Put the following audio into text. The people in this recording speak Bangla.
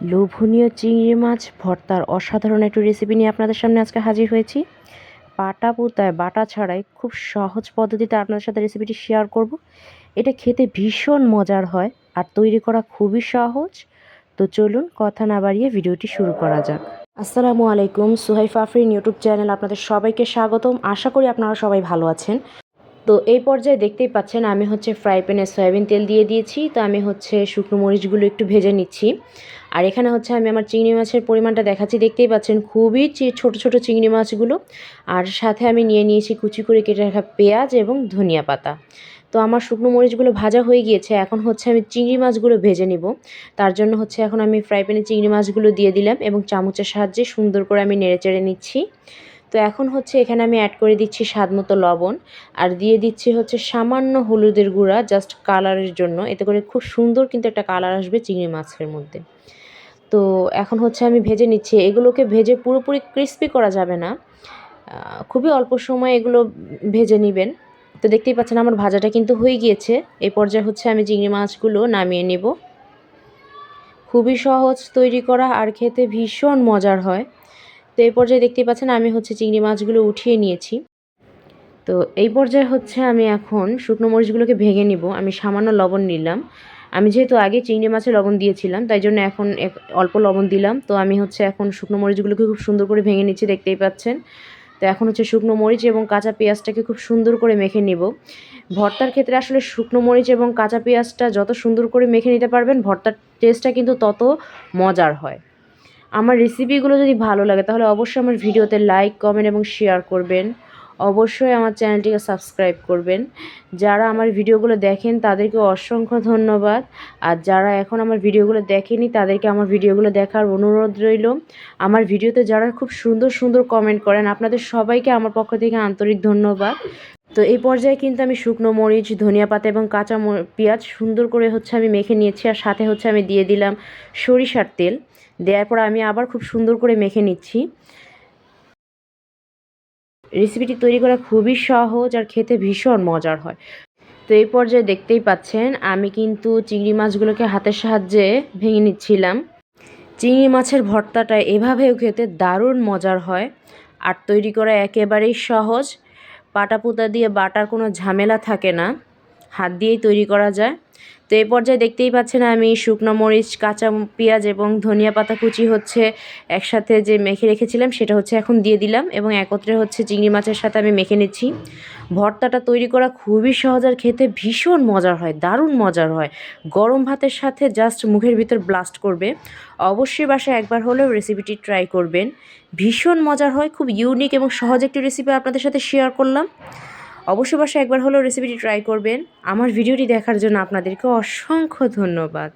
লোভনীয় চিংড়ি মাছ, ভর্তার অসাধারণ একটু রেসিপি নিয়ে আপনাদের সামনে আজকে হাজির হয়েছি। পাটা পুতায় বাটা ছাড়াই খুব সহজ পদ্ধতিতে আপনাদের সাথে রেসিপিটি শেয়ার করব। এটা খেতে ভীষণ মজার হয় আর তৈরি করা খুবই সহজ। তো চলুন কথা না বাড়িয়ে ভিডিওটি শুরু করা যাক। আসসালামু আলাইকুম, সুহাইফ আফরিন ইউটিউব চ্যানেল আপনাদের সবাইকে স্বাগতম। আশা করি আপনারা সবাই ভালো আছেন। তো এই পর্যায়ে দেখতেই পাচ্ছেন আমি হচ্ছে ফ্রাই প্যানে সয়াবিন তেল দিয়ে দিয়েছি। তো আমি হচ্ছে শুকনো মরিচগুলো একটু ভেজে নিচ্ছি। আর এখানে হচ্ছে আমি আমার চিংড়ি মাছের পরিমাণটা দেখাচ্ছি। দেখতেই পাচ্ছেন খুবই ছোট ছোট চিংড়ি মাছগুলো। আর সাথে আমি নিয়ে নিয়েছি কুচি করে কেটে রাখা পেঁয়াজ এবং ধনিয়া পাতা। তো আমার শুকনো মরিচগুলো ভাজা হয়ে গিয়েছে। এখন হচ্ছে আমি চিংড়ি মাছগুলো ভেজে নিব। তার জন্য হচ্ছে এখন আমি ফ্রাই প্যানে চিংড়ি মাছগুলো দিয়ে দিলাম এবং চামচের সাহায্যে সুন্দর করে আমি নেড়ে চেড়ে নিচ্ছি। তো এখন হচ্ছে এখানে আমি অ্যাড করে দিচ্ছি স্বাদ মতো লবণ আর দিয়ে দিচ্ছি হচ্ছে সামান্য হলুদের গুঁড়া জাস্ট কালারের জন্য। এতে করে খুব সুন্দর কিন্তু একটা কালার আসবে চিংড়ি মাছের মধ্যে। তো এখন হচ্ছে আমি ভেজে নিচ্ছি। এগুলোকে ভেজে পুরোপুরি ক্রিস্পি করা যাবে না। খুবই অল্প সময় এগুলো ভেজে নেবেন। তো দেখতেই পাচ্ছেন আমার ভাজাটা কিন্তু হয়ে গিয়েছে। এই পর্যায়ে হচ্ছে আমি চিংড়ি মাছগুলো নামিয়ে নেব। খুবই সহজ তৈরি করা আর খেতে ভীষণ মজার হয়। তো এই পর্যায়ে দেখতেই পাচ্ছেন আমি হচ্ছে চিংড়ি মাছগুলো উঠিয়ে নিয়েছি। তো এই পর্যায়ে হচ্ছে আমি এখন শুকনো মরিচগুলোকে ভেঙে নিব। আমি সামান্য লবণ নিলাম। আমি যেহেতু আগে চিংড়ি মাছে লবণ দিয়েছিলাম, তাই জন্য এখন অল্প লবণ দিলাম। তো আমি হচ্ছে এখন শুকনো মরিচগুলোকে খুব সুন্দর করে ভেঙে নিচ্ছি, দেখতেই পাচ্ছেন। তো এখন হচ্ছে শুকনো মরিচ এবং কাঁচা পেঁয়াজটাকে খুব সুন্দর করে মেখে নেব। ভর্তার ক্ষেত্রে আসলে শুকনো মরিচ এবং কাঁচা পেঁয়াজটা যত সুন্দর করে মেখে নিতে পারবেন, ভর্তার টেস্টটা কিন্তু তত মজার হয়। আমার রেসিপিগুলো যদি ভালো লাগে তাহলে অবশ্যই আমার ভিডিওতে লাইক কমেন্ট এবং শেয়ার করবেন। অবশ্যই আমার চ্যানেলটিকে সাবস্ক্রাইব করবেন। যারা আমার ভিডিওগুলো দেখেন, তাদেরকে অসংখ্য ধন্যবাদ। আর যারা এখন আমার ভিডিওগুলো দেখেনি, তাদেরকে আমার ভিডিওগুলো দেখার অনুরোধ রইল। আমার ভিডিওতে যারা খুব সুন্দর সুন্দর কমেন্ট করেন, আপনাদের সবাইকে আমার পক্ষ থেকে আন্তরিক ধন্যবাদ। তো এই পর্যায়ে কিন্তু আমি শুকনো মরিচ, ধনিয়া পাতা এবং কাঁচা পেঁয়াজ সুন্দর করে হচ্ছে আমি মেখে নিয়েছি আর সাথে হচ্ছে আমি দিয়ে দিলাম সরিষার তেল। দেওয়ার পর আমি আবার খুব সুন্দর করে মেখে নিচ্ছি। রেসিপিটি তৈরি করা খুবই সহজ আর খেতে ভীষণ মজার হয়। তো এই পর্যায়ে দেখতেই পাচ্ছেন, আমি কিন্তু চিংড়ি মাছগুলোকে হাতের সাহায্যে ভেঙে নিচ্ছিলাম। চিংড়ি মাছের ভর্তাটা এভাবেও খেতে দারুণ মজার হয়। আর তৈরি করা একেবারেই সহজ। পাটা পুতা দিয়ে বাটার কোনো ঝামেলা থাকে না। হাত দিয়েই তৈরি করা যায়। তো এই পর্যায়ে দেখতেই পাচ্ছেন আমি শুকনো মরিচ, কাঁচা পেঁয়াজ এবং ধনিয়া পাতা কুচি হচ্ছে একসাথে যে মেখে রেখেছিলাম সেটা হচ্ছে এখন দিয়ে দিলাম এবং একত্রে হচ্ছে চিংড়ি মাছের সাথে আমি মেখে নিচ্ছি। ভর্তাটা তৈরি করা খুবই সহজ আর খেতে ভীষণ মজার হয়, দারুণ মজার হয়। গরম ভাতের সাথে জাস্ট মুখের ভিতর ব্লাস্ট করবে। অবশ্যই বাসায় একবার হলেও রেসিপিটি ট্রাই করবেন। ভীষণ মজার হয়, খুব ইউনিক এবং সহজ একটি রেসিপি আপনাদের সাথে শেয়ার করলাম। অবশ্যই বাসায় একবার হলেও রেসিপিটি ট্রাই করবেন। আমার ভিডিওটি দেখার জন্য আপনাদেরকে অসংখ্য ধন্যবাদ।